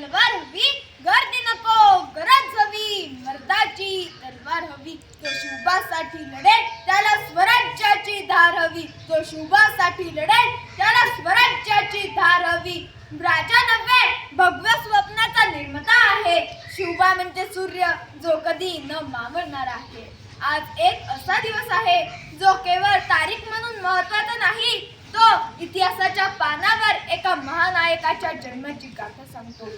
तलवार हवी गर्दी नको गरज हवी मर्दाची तलवार हवी. तो शुभासाठी लढेल त्याला स्वराज्याची धार हवी. तो शुभासाठी लढेल त्याला स्वराज्याची धार हवी. राजा नव्हे भगव्य स्वप्नाचा निर्माता आहे. शिवबा म्हणजे सूर्य जो कधी न मावळणार आहे. आज एक असा दिवस आहे जो केवळ तारीख म्हणून महत्त्वाचा नाही तो इतिहासाच्या पानावर एका महानायकाच्या जन्माची गाथा सांगतो.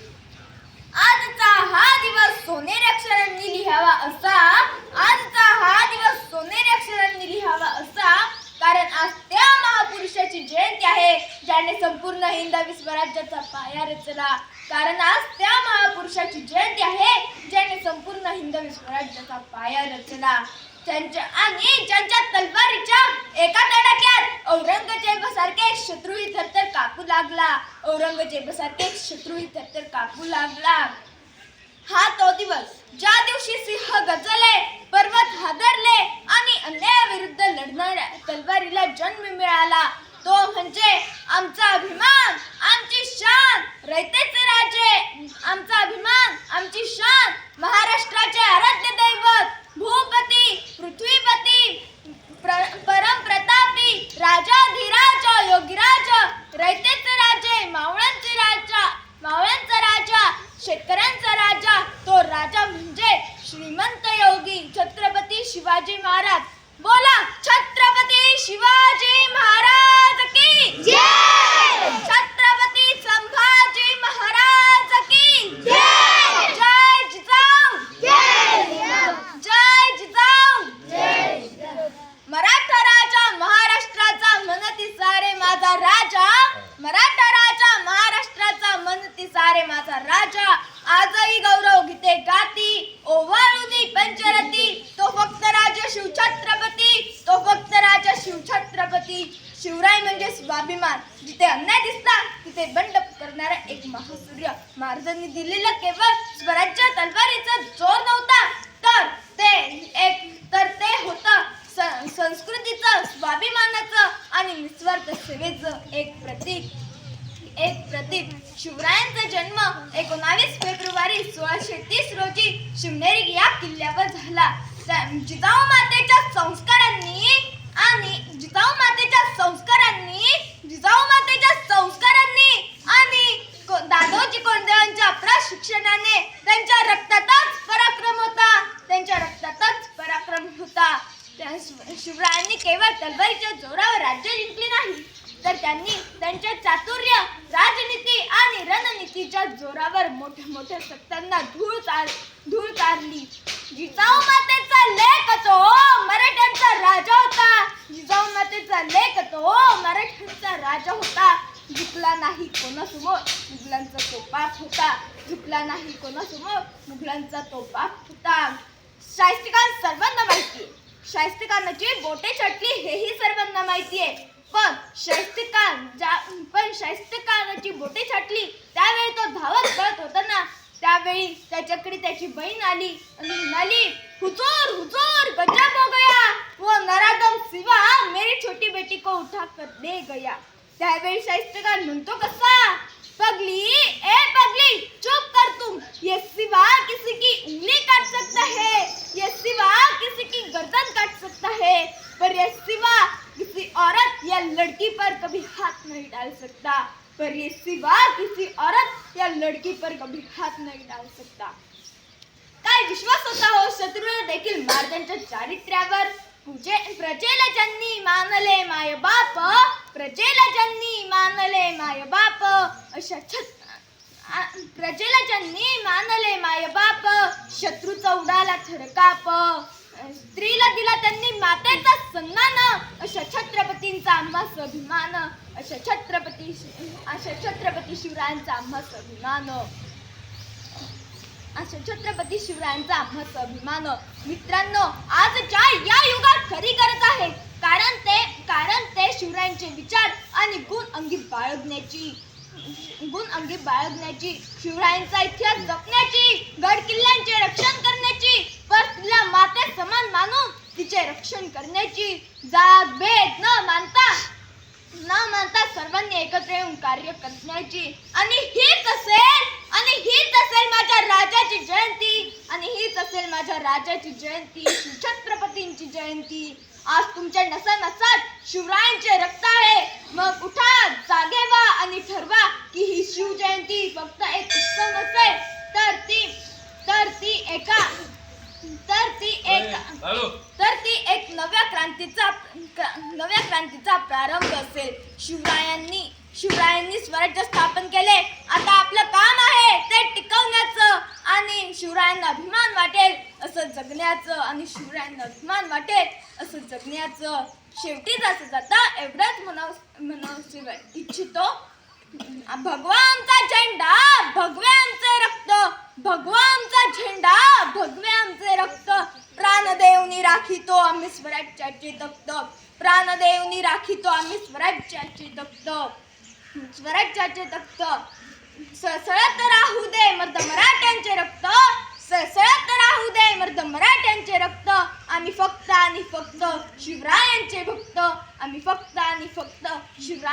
आजचा हा दिवस सोनेरी अक्षरांनी लिहावा असा आजचा हा दिवस सोनेरी अक्षरांनी लिहावा असा कारण आज त्या महापुरुषाची जयंती आहे ज्याने संपूर्ण हिंदवी स्वराज्याचा पाया रचला. कारण आज त्या महापुरुषाची जयंती आहे ज्याने संपूर्ण हिंदवी स्वराज्याचा पाया रचला. त्यांच्या आणि ज्यांच्या तलवारीच्या एका तडाक्यात औरंगजेब सारखे शत्रूही थरथर कापू लागला. औरंगजेब सारखे शत्रूही थरथर कापू लागला. हा तो दिवस ज्या दिवशी सिंह गजले पर्वत हादरले आणि अन्यायाविरुद्ध लढणाऱ्या तलवारीला जन्म मिळाला तो म्हणजे आमचा अभिमान आमची शान रयतेचे राजे. आमचा अभिमान आमची शान महाराष्ट्राचे आराध्य दैवत भूपती पृथ्वीपती प्र- परमप्रतापी राजाधिराज योगीराज रयतेचे राजे मावळांचे राजा मावळ्यांचा राजा शेतकऱ्यांचा राजा तो राजा म्हणजे श्रीमंत योगी छत्रपती शिवाजी महाराज बोला छत्रपती शिवाजी महाराज की छत्रपती संभाजी महाराज की जय जिजाऊ जय जिजाऊ मराठा राजा महाराष्ट्राचा मनती सारे माझा राजा मराठा राजा महाराष्ट्राचा मनती सारे माझा राजा आजही गौरव गीते गाती ओवाळुनी पंचरती तो फक्त राजा शिवछत्रपती तो फक्त राजा शिवछत्रपती शिवराय म्हणजे स्वाभिमान. जिथे अन्याय दिसता तिथे बंड करणारा एक महासूर्य. महाराजांनी दिलेलं केवळ स्वराज्य तलवारीचा जोर नव्हता. तर ते एक तर ते होतं संस्कृतीचं स्वाभिमानाचं आणि निस्वार्थ सेवेचं एक प्रतीक. एक प्रतीक. शिवरायांचा जन्म एकोणावीस फेब्रुवारी सोळाशे तीस रोजी शिवनेरी या किल्ल्यावर झाला. त्या- जिजाऊ मातेच्या संस्कारांनी आणि जिजाऊ मातेच्या संस्कारांनी जिजाऊ मातेच्या संस्कारांनी आणि को- दादोजी कोंडदेवांच्या प्रशिक्षणाने त्यांच्या रक्तातच पराक्रम होता. त्यांच्या रक्तातच पराक्रम होता. त्या शिवरायांनी केवळ तलवारीच्या जोरावर राज्य जिंकले नाही तर त्यांनी त्यांच्या चातुर्य राजनीती आणि रणनीतीच्या जोरावर मोठ्या मोठ्या सत्तांना धूळ चार धूळ चारली. जिजाऊ मातेचा लेख तो मराठ्यांचा राजा होता जिजाऊ मातेचा लेख तो मराठ्यांचा राजा होता झुकला नाही कोणासमोर मुघलांचा तो बाप होता. झुकला नाही कोणासमोर मुघलांचा तो बाप होता. शाहिस्तेखान सर्वांना माहिती आहे बोटे चटली हेही सर्वांना माहिती आहे पण शाहिस्तेखान ज्या पण शाहिस्तेखानाची बोटे छाटली त्यावेळी तो धावत पळत होता ना त्यावेळी त्याच्याकडे त्याची बहीण आली आणि म्हणाली हुजूर हुजूर गजब हो गया वो नरादम सिवा मेरी छोटी बेटी को उठा कर दे गया. त्यावेळी शाहिस्तेखान म्हणतो कसा? पगली ए पगली चुप कर तुम ये सिवा किसी की उंगली काट सकता है. ये सिवा किसी की गर्दन काट सकता है. पर ये सिवा किसी औरत या लड़की पर कभी हाथ नहीं डाल सकता. पर ये सिवा किसी औरत या लड़की पर कभी हाथ नहीं डाल सकता. काय विश्वास होता हो शत्रूला देखील महाराजांच्या चारित्र्यावर. पूजे प्रजेला ज्यांनी मानले माय बाप प्रजेला ज्यांनी मानले माय बाप अशा प्रजेला ज्यांनी मानले माय बाप शत्रूचा उडाला थरकाप. स्त्रीला दिला त्यांनी मातेचा सन्मान अशा छत्रपतींचा आम्हा स्वाभिमान अशा छत्रपती अशा छत्रपती शिवरायांचा आम्हा स्वाभिमान अशा छत्रपती शिवरायांचा आम्हा स्वाभिमान मित्रांनो आजच्या या युगात खरी गरज आहे कारण ते त्यांचे विचार आणि गुण अंगी बाळगण्याची गुण अंगी बाळगण्याची शिवरायांचा इतिहास जपण्याची गड किल्ल्यांचे रक्षण करण्याची परतीला माते समान मानून तिचे रक्षण करण्याची जात भेद न मानता न मानता सर्वांनी एकत्र येऊन कार्य करण्याची. आणि हीच असेल आणि हीच असेल माझ्या राजाची जयंती आणि हीच असेल माझ्या राजाची जयंती छत्रपतींची जयंती. आज तुमच्या नसा नसात शिवरायांचे रक्त आहे. मग उठा जागे व्हा आणि ठरवा की ही शिवजयंती फक्त एक उत्सव नसेल तर ती तर ती एका तर ती एक तर ती एक नव्या क्रांतीचा क्रा- नव्या क्रांतीचा प्रारंभ असेल. शिवरायांनी शिवरायांनी स्वराज्य स्थापन केले. आता आपलं काम आहे ते टिकवण्याचं आणि शिवरायांना अभिमान वाटेल असं जगण्याचं आणि शिवरायांना अभिमान वाटेल. असं जगण्याचं शेवटी जाता जाता एवढंच म्हणाव म्हणावसे इच्छितो. भगवा आमचा झेंडा भगवे आमचे रक्त भगवा आमचा झेंडा भगवे आमचे रक्त. प्राणदेवनी राखितो आम्ही स्वराज्याचे दक्त प्राणदेवनी राखितो आम्ही स्वराज्याचे दक्त स्वराज्याचे तख्त सळत राहू दे मर्द मराठ्यांचे रक्त सळसळत राहू दे मर्द मराठ्यांचे रक्त आम्ही फक्त आणि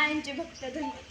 मायांचे भक्त धन्य.